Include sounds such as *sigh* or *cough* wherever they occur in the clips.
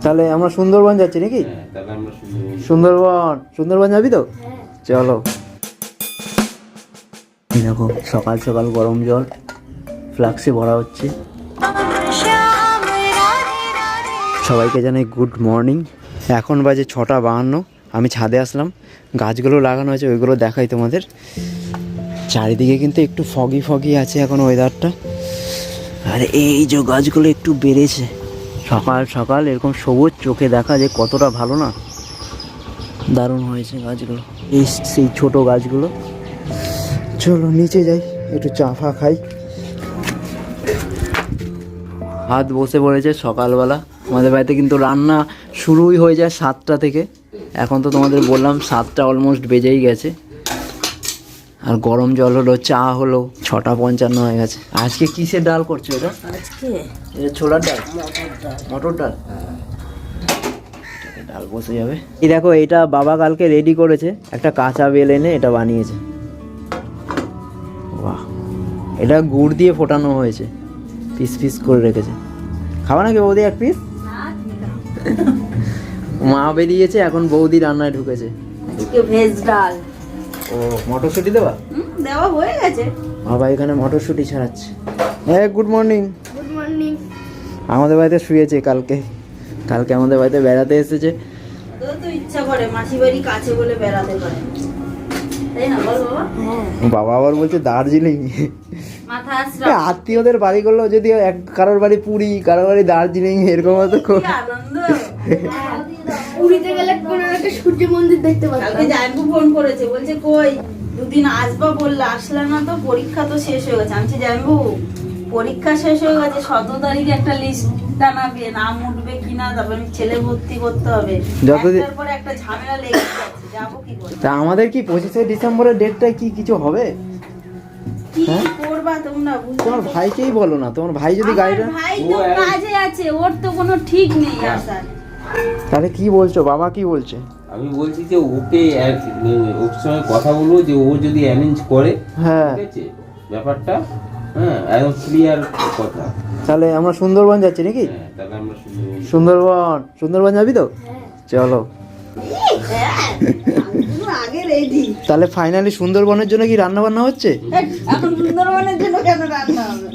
তাহলে আমরা সুন্দরবন যাচ্ছি নাকি? হ্যাঁ তাহলে আমরা সুন্দরবন সুন্দরবন। সুন্দরবন যাবি তো? চলো। দেখো সকাল সকাল গরম জল ফ্লাক্সে ভরা হচ্ছে। সবাইকে জানাই গুড মর্নিং। এখন বাজে ছটা বাহান্ন আমি ছাদে আসলাম। গাছগুলো লাগানো হয়েছে ওইগুলো দেখাই তোমাদের। চারিদিকে কিন্তু একটু ফগি ফগি আছে এখন ওয়েদারটা আর এই যে গাছগুলো একটু বেড়েছে। সকাল সকাল এরকম সবুজ চোখে দেখা যে কতটা ভালো না। দারুণ হয়েছে গাছগুলো, এই সেই ছোট গাছগুলো। চলো নিচে যাই, একটু চা ফা খাই। হাত বসে পড়েছে সকালবেলা। আমাদের বাড়িতে কিন্তু রান্না শুরুই হয়ে যায় সাতটা থেকে। এখন তো তোমাদের বললাম সাতটা অলমোস্ট বেজেই গেছে। আর গরম জল হলো চা হলো ছটা পঞ্চান্ন হয়ে গেছে। আজকে কিসের ডাল করছ এটা? আজকে এটা ছোলার ডাল? মটর ডাল। ডাল? বসে যাবে। এই দেখো এটা বাবা কালকে রেডি করেছে একটা কাঁচা বেল এনে এটা বানিয়েছে। বাহ। এটা গুড় দিয়ে ফোটানো হয়েছে পিস পিস করে রেখেছে। খাওয়া নাকি বৌদি এক পিস মা বেরিয়েছে এখন বৌদি রান্নায় ঢুকেছে। ভেজ ডাল। ও মটরশুঁটি হুম, দেওয়া হয়ে গেছে। বাবা এখানে মটরশুঁটি ছাড়াচ্ছে। হ্যাঁ গুড মর্নিং গুড মর্নিং আমাদের বাড়িতে শুয়েছে কালকে। কালকে আমাদের বাড়িতে বেড়াতে এসেছে। তো তো ইচ্ছা করে মাসি বাড়ি কাছে বলে বেড়াতে পারে। তাই না বল বাবা? আবার বলছে দার্জিলিং। আসরা আত্মীয়দের বাড়িগুলো যদি এক কারোর বাড়ি পুরী কারোর বাড়ি দার্জিলিং এরকম হতো খুব। আনন্দ। পুরীতে গেলে কোনো একটা সূর্য মন্দির দেখতে কালকে জাইবু ফোন করেছে বলছে কই দুদিন আসবা বললে আসলে না তো পরীক্ষা তো শেষ হয়ে গেছে। আমি বলছি, পরীক্ষা শেষ হয়ে গেছে সতেরো তারিখে একটা লিস্ট নাম উঠবে কিনা তারপর ছেলে ভর্তি করতে হবে। যতদিন- পরে একটা ঝামেলা লেগে যাচ্ছে যাব কি করে তা আমাদের কি পঁচিশে ডিসেম্বরের ডেটটায় কি কিছু হবে? কি হ্যাঁ? করবা তোমরা তোমার ভাইকেই বলো না তোমার ভাই যদি গাড়িটা ভাই ও তো কাজে আছে ওর তো কোনো ঠিক নেই আসার। তাহলে কি বলছো? বাবা কি বলছে? আমি বলছি যে ওকে ওর সঙ্গে কথা বলব যে ও যদি অ্যারেঞ্জ করে হ্যাঁ। ঠিক আছে? ব্যাপারটা হ্যাঁ একদম ক্লিয়ার কথা। তাহলে আমরা সুন্দরবন যাচ্ছি নাকি? হ্যাঁ তাহলে আমরা সুন্দরবন সুন্দরবন। সুন্দরবন যাবি তো? চলো হ্যাঁ। রেডি তাহলে ফাইনালি সুন্দরবনের জন্য কি রান্না বান্না হচ্ছে এখন সুন্দরবনের জন্য কেন রান্না হবে?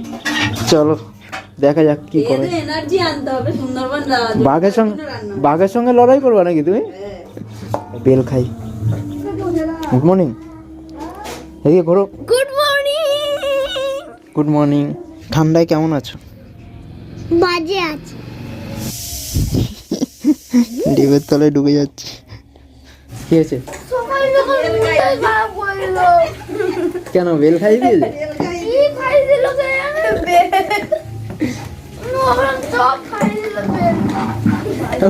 চলো। দেখা যাক কি করে। এনার্জি আনতে হবে সুন্দরবন বাঘের সঙ্গে। বাঘের সঙ্গে লড়াই করবা নাকি তুমি? হ্যাঁ। বেল খাই। গুড মর্নিং এদিকে ঘোরো। গুড মর্নিং গুড মর্নিং ঠান্ডায় কেমন আছো? বাজে আছে। ডিবের তলায় ঢুকে যাচ্ছে। কি হয়েছে? করল কেন বেল খাই দিয়েছে কি খাই দিল নরম সব খাই দিল ও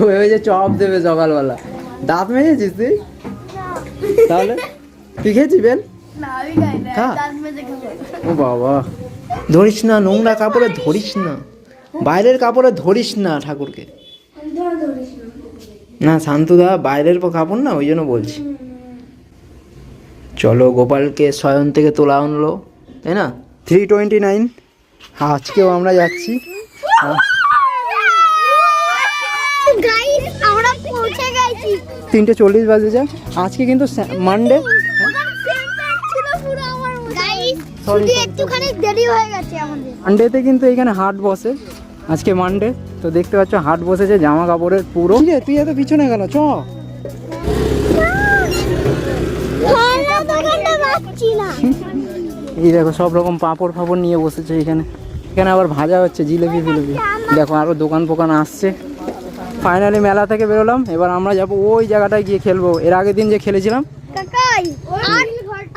ভেবেছে চপ দেবে সকালবেলা। দাঁত মেজেছিস তুই? তাহলে? তুই খেয়েছিস বেল? ও বাবা। ধরিস না নোংরা কাপড়ে ধরিস না। বাইরের কাপড়ে ধরিস না ঠাকুরকে। না শান্তুদা বাইরের কাপড় না ওই জন্য বলছি। চলো গোপালকে শয়ন থেকে তোলা আনলো তাই না? থ্রি টোয়েন্টি নাইন আজকেও আমরা যাচ্ছি হ্যাঁ, গাইস আমরা পৌঁছে গেছি তিনটে চল্লিশ বাজে যা। আজকে কিন্তু মানডে ছিল পুরো আমার গাইস Sorry, শুধু sorry, একটুখানি দেরি হয়ে গেছে আমাদের। মানডেতে কিন্তু এখানে হাট বসে। আজকে মানডে তো দেখতে পাচ্ছ হাট বসেছে জামা কাপড়ের পুরো তুই এত পিছনে গেল চ। এই দেখো সব রকম পাঁপড় ফাপড় নিয়ে বসেছে এখানে। এখানে আবার ভাজা হচ্ছে জিলেপি ফিলেপি। দেখো আরও দোকান ফোকান আসছে। ফাইনালি মেলা থেকে বেরোলাম এবার আমরা যাব ওই জায়গাটায় গিয়ে খেলব। এর আগের দিন যে খেলেছিলাম। আর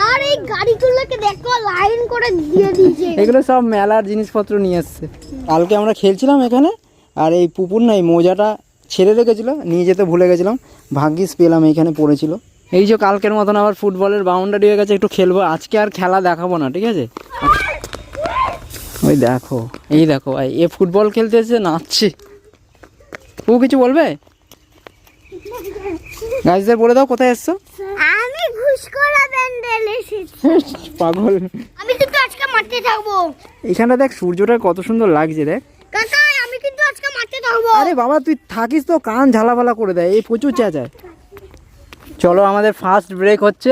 আর এই গাড়িগুলোকে দেখো লাইন করে দিয়ে দিয়েছে। এগুলো সব মেলার জিনিসপত্র নিয়ে এসছে। কালকে আমরা খেলছিলাম এখানে আর এই পুকুর না এই মোজাটা ছেড়ে রেখেছিল নিয়ে যেতে ভুলে গেছিলাম। ভাগ্যিস পেলাম এইখানে পড়েছিল। এই যে কালকের মতন আবার ফুটবলের বাউন্ডারি হয়ে গেছে একটু খেলব। আজকে আর খেলা দেখাবো না ঠিক আছে? ওই দেখো এই দেখো ভাই এ ফুটবল খেলতে এসে নাচছে। ও কিছু বলবে? গাছদের বলে দাও কোথায় এসছো? আমি ঘুষকরা ব্যান্ডেল এসেছি। *laughs* পাগল। আমি কিন্তু আজকে মারতে থাকব। এখানটা দেখ সূর্যটা কত সুন্দর লাগছে দেখ। কাকা আমি কিন্তু আজকে মারতে থাকব। আরে বাবা তুই থাকিস তো কান ঝালাপালা করে দেয় এই প্রচুর চেঁচায়। চলো আমাদের ফার্স্ট ব্রেক হচ্ছে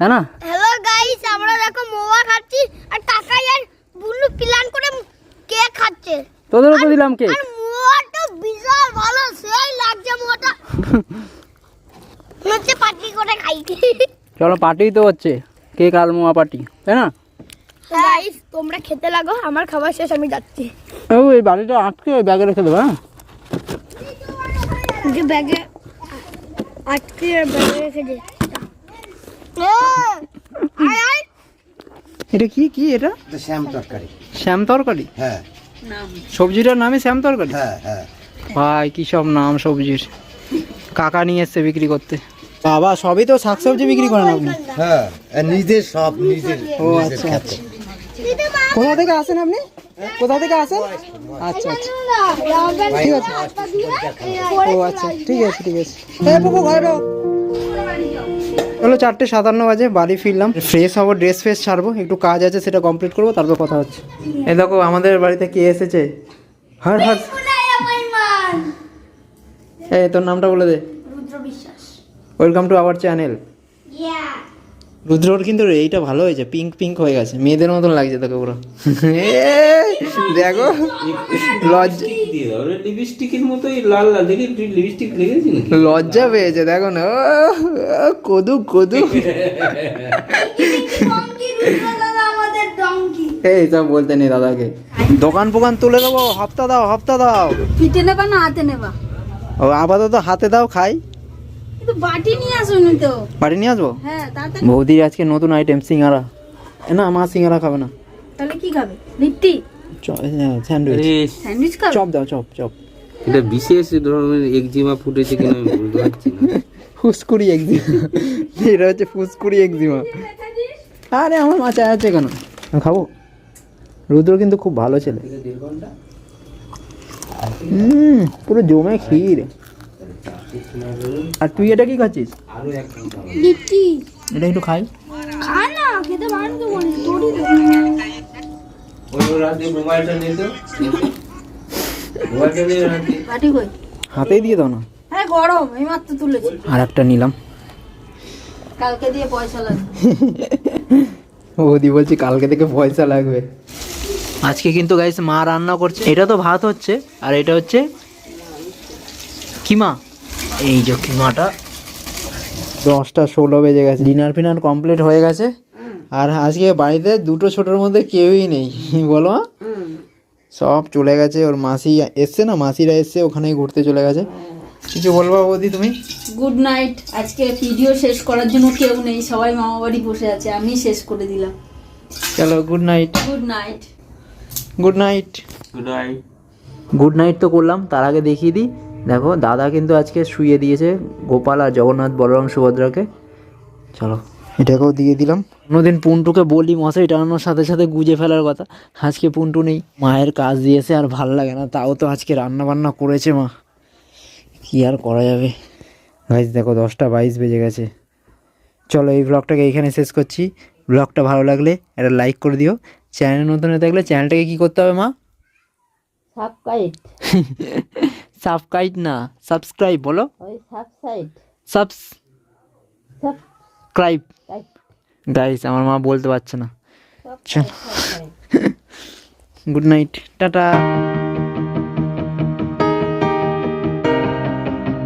হ্যাঁ না? হ্যালো গাইস আমরা দেখো মোয়া খাচ্ছি আর কাকাই আর বুলু প্ল্যান করে কেক খাচ্ছে। তোদেরও তো দিলাম কেক বিশাল ভালো সেই লাগছে মোয়াটা। হচ্ছে পার্টি করে খাই। চলো পার্টি তো হচ্ছে। কেক আলমোয়া পার্টি তাই না? গাইস তোমরা খেতে লাগো আমার খাবার শেষ আমি যাচ্ছি। ও এই বাড়িটা আটকে ওই ব্যাগে রেখে দেবো হ্যাঁ? যে ব্যাগে আজকে ব্যাগে রেখে দে। আয় আয়। এটা কি কি এটা শ্যাম তরকারি। শ্যাম তরকারি? হ্যাঁ। সবজিটার নামই শ্যাম তরকারি? হ্যাঁ হ্যাঁ। ভাই কি সব নাম সবজির। কাকা নিয়ে এসছে বিক্রি করতে। বাবা সবই তো শাকসবজি বিক্রি করেন আপনি হ্যাঁ নিজের সব নিজের ও আচ্ছা আচ্ছা। কোথা থেকে আসেন আপনি? কোথা থেকে আসেন? আচ্ছা আচ্ছা। ঠিক আছে। ও আচ্ছা। ঠিক আছে ঠিক আছে। ঘরে। হলো চারটে সাতান্ন বাজে বাড়ি ফিরলাম। ফ্রেশ হব ড্রেস ফ্রেস ছাড়বো একটু কাজ আছে সেটা কমপ্লিট করব তারপর কথা হচ্ছে। এ দেখো আমাদের বাড়িতে কে এসেছে? হার হার। এই তোর নামটা বলে দে। ওয়েলকাম টু আওয়ার চ্যানেল রুদ্রর কিন্তু এইটা ভালো হয়েছে পিঙ্ক পিঙ্ক হয়ে গেছে। মেয়েদের মতন লাগছে তোকে পুরো। দেখো লজ্জা লিপস্টিক দিয়ে দাও লিপস্টিকের মতোই লাল লাল দেখি লিপস্টিক লেগেছিস লজ্জা পেয়েছে দেখো না কদু কদু। আমাদের এই সব বলতে নেই দাদাকে। দোকান ফোকান তুলে দেবো হপ্তা দাও হপ্তা দাও। পিঠে নেবা না হাতে নেবা? ও আপাতত হাতে দাও খাই। কিন্তু বাটি নিয়ে আসুন তো। বাড়ি নিয়ে আসব? হ্যাঁ তাড়াতাড়ি। বৌদির আজকে নতুন আইটেম সিঙ্গারা। এ না মা সিঙ্গারা খাবে না। তাহলে কি খাবে? লিট্টি? স্যান্ডউইচ। স্যান্ডউইচ খাবে? চপ দাও চপ চপ। এটা বিশেষ ধরনের একজিমা ফুটেছে কিনা আমি বলতে পারছি না। ফুসকুড়ি একজিমা। এটা হচ্ছে ফুসকুড়ি একজিমা। আরে আমার মাচা আছে কেন? আমি খাব। রুদ্র কিন্তু খুব ভালো ছেলে। হুম পুরো জমে ক্ষীর। আর তুই এটা কি খাচ্ছিস। লিচি এটা একটু খাই। খা না খেতে পারেন তো বলি তোরই তো। ওই ওর হাতে মোবাইলটা নিয়ে তো মোবাইলটা নিয়ে ওর বাটি কই? হাতেই দিয়ে দাও না। হ্যাঁ গরম এই মাত্র তুলেছি। আর একটা নিলাম। কালকে দিয়ে পয়সা লাগবে। বৌদি বলছি কালকে থেকে পয়সা লাগবে। আজকে কিন্তু গাইস মা রান্না করছে। এটা তো ভাত হচ্ছে আর এটা হচ্ছে কিমা। এই যে কিমাটা। দশটা ষোলো বেজে গেছে। ডিনার ফিনার কমপ্লিট হয়ে গেছে। আর আজকে বাড়িতে দুটো ছোটোর মধ্যে কেউই নেই। *laughs* বলো সব চলে গেছে ওর মাসি এসছে না? মাসিরা এসছে ওখানেই ঘুরতে চলে গেছে। কিছু বলব বৌদি তুমি? গুড নাইট আজকে ভিডিও শেষ করার জন্য কেউ নেই। সবাই মামা বাড়ি বসে আছে আমি শেষ করে দিলাম। চলো good night good night good night good night good night তো করলাম তার আগে দেখিয়ে দিই। দেখো দাদা কিন্তু আজকে শুয়ে দিয়েছে গোপাল আর জগন্নাথ বলরাম সুভদ্রাকে। চলো। এটাকেও দিয়ে দিলাম। অন্যদিন পুন্টুকে বলি মশাই টানানোর সাথে সাথে গুজে ফেলার কথা। আজকে পুন্টু নেই মায়ের কাজ দিয়েছে আর ভালো লাগে না তাও তো আজকে রান্না বান্না করেছে মা। কি আর করা যাবে? গাইজ দেখো দশটা বাইশ বেজে গেছে। চলো এই ব্লগটাকে এখানে শেষ করছি। ব্লগটা ভালো লাগলে একটা লাইক করে দিও। চ্যানেল নতুন হয়ে থাকলে চ্যানেলটাকে কি করতে হবে মা? সাবস্ক্রাইব *laughs* সাবস্ক্রাইব না সাবস্ক্রাইব বলো। সাবস্ক্রাইব গাইস আমার মা বলতে পারছে না। চল গুড নাইট টাটা।